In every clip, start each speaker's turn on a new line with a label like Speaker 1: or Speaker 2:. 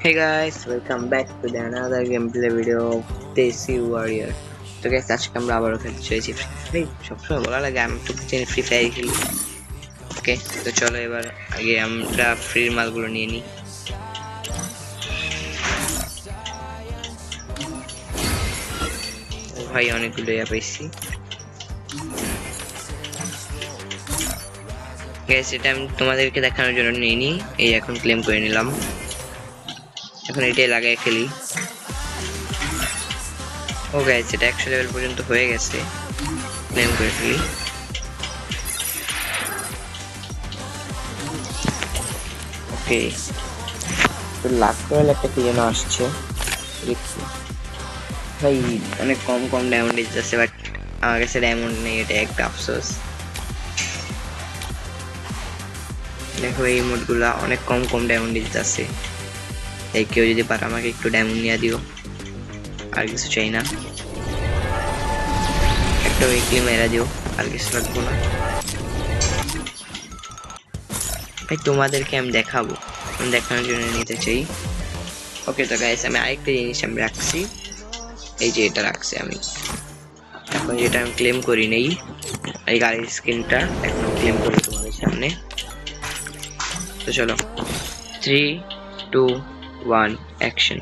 Speaker 1: Hey guys, welcome back to the another gameplay video of Desi Warrior. তো guys আজকে আমরা আবারও খেলতে চলেছি ফ্রি সবসময় বলা লাগে আমি তো চিনি ফ্রি ফায়ার খেলি। ওকে তো চলো এবার আগে আমরা ফ্রির মালগুলো নিয়ে নিই। ভাই অনেকগুলো ইয়া পাইছি। গ্যাস এটা আমি তোমাদেরকে দেখানোর জন্য নিয়ে নিই। এই এখন ক্লেম করে নিলাম। এখন এটাই লাগাই খেলি। ও গ্যাস এটা একশো লেভেল পর্যন্ত হয়ে গেছে। ক্লেম করে ফেলি। ওকে তো লাখ রয়েল একটা কি যেন আসছে? দেখছি। ভাই অনেক কম কম ডায়মন্ড যাচ্ছে বাট আমার কাছে ডায়মন্ড নেই এটা একটা আফসোস। দেখো এই মোডগুলা অনেক কম কম ডায়মন্ড আছে তাই কেউ যদি পারে আমাকে একটু ডায়মন্ড নিয়ে দিও। আর কিছু চাই না। একটা উইকলি মেরা দিও, আর কিছু লাগবো না। ভাই, তোমাদেরকে আমি দেখাবো। আমি দেখানোর জন্য নিতে চাই। ওকে তো গাইস আমি আরেকটা জিনিস আমি রাখছি। এই যে এটা রাখছি আমি। এখন যেটা আমি ক্লেম করি নেই, এই গাড়ির স্ক্রিনটা এখন ক্লেম করি তোমাদের সামনে। তো চলো। থ্রি টু ওয়ান অ্যাকশন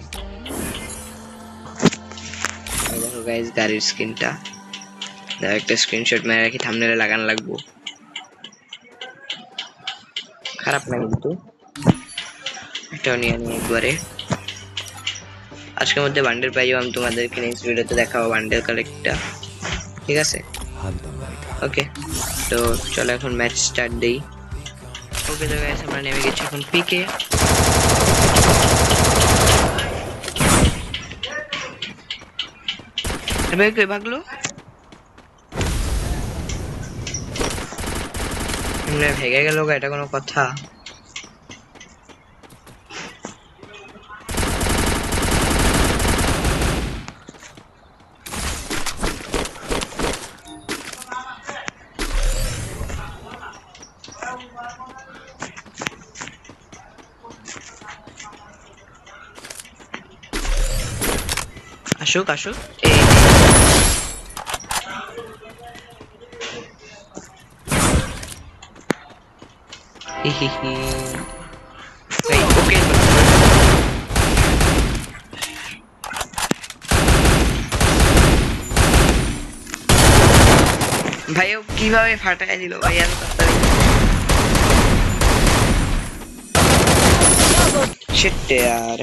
Speaker 1: দেখো গাইজ গাড়ির স্ক্রিনটা দেখো, একটা স্ক্রিনশট মেরে রাখি থামনেলে লাগানো লাগবো। খারাপ না কিন্তু। এটাও নিয়ে নিই একবারে। আজকের মধ্যে বান্ডেল পাইও, আমি তোমাদেরকে নেক্সট ভিডিওতে দেখাবো বান্ডেল কালেক্টটা ঠিক আছে? ওকে তো চলো এখন ম্যাচ স্টার্ট দেই। ওকে তো গাইস আমরা নেমে গেছি এখন পিকে ভাই কে ভাগলো ভেগে গেল এটা কোনো কথা। আসুক আসুক। ভাই ও কীভাবে ফাটায় দিল ভাই? এত তাড়াতাড়ি শিট यार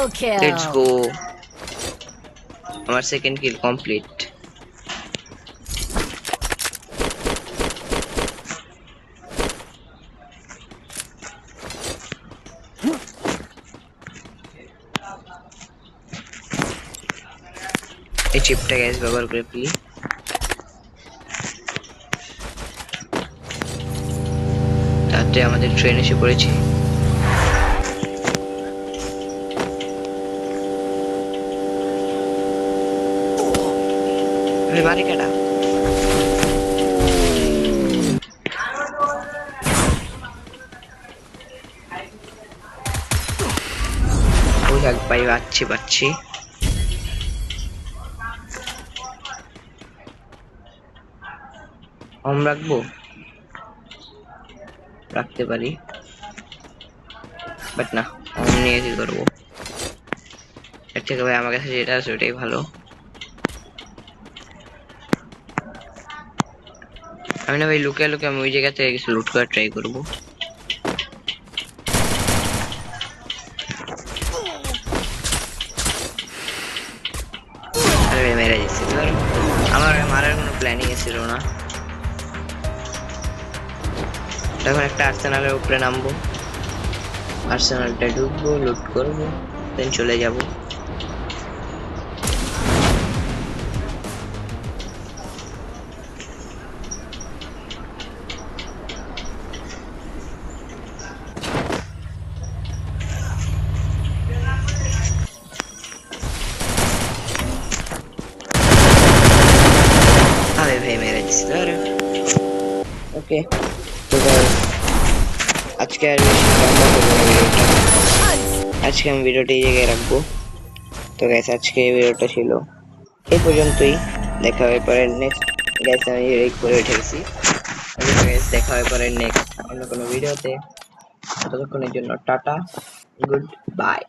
Speaker 2: Double kill.
Speaker 1: লেটস গো আমার সেকেন্ড কিল কমপ্লিট এই চিপটা গ্যাস ব্যবহার করে ফেলি তাতে আমাদের ট্রেন এসে পড়েছে। আমি বাড়ি কাটা ওই এক পাই পাচ্ছি পাচ্ছি কম রাখব রাখতে পারি বাট না কম নিয়ে কি করব এর থেকে ভাই আমার কাছে যেটা আছে ওটাই ভালো আমি না ভাই লুকে লুকে আমি ওই জায়গা থেকে কিছু লুট করার ট্রাই করব। মেরে দিচ্ছি আমার মারার কোনো প্ল্যানিং ছিল না। তখন একটা আর্সেনালের উপরে নামবো। আর্সেনালটা ঢুকবো লুট করব দেন চলে যাব। ওকে। তো আজকে আর আজকে আমি ভিডিওটা এই জায়গায় রাখব। তো গ্যাস আজকে ভিডিওটা ছিল। এই পর্যন্তই। দেখা হবে পরে নেক্সট গ্যাস আমি এই করে উঠেছি। দেখা হবে পরে নেক্সট অন্য কোনো ভিডিওতে ততক্ষণের জন্য টাটা গুড বাই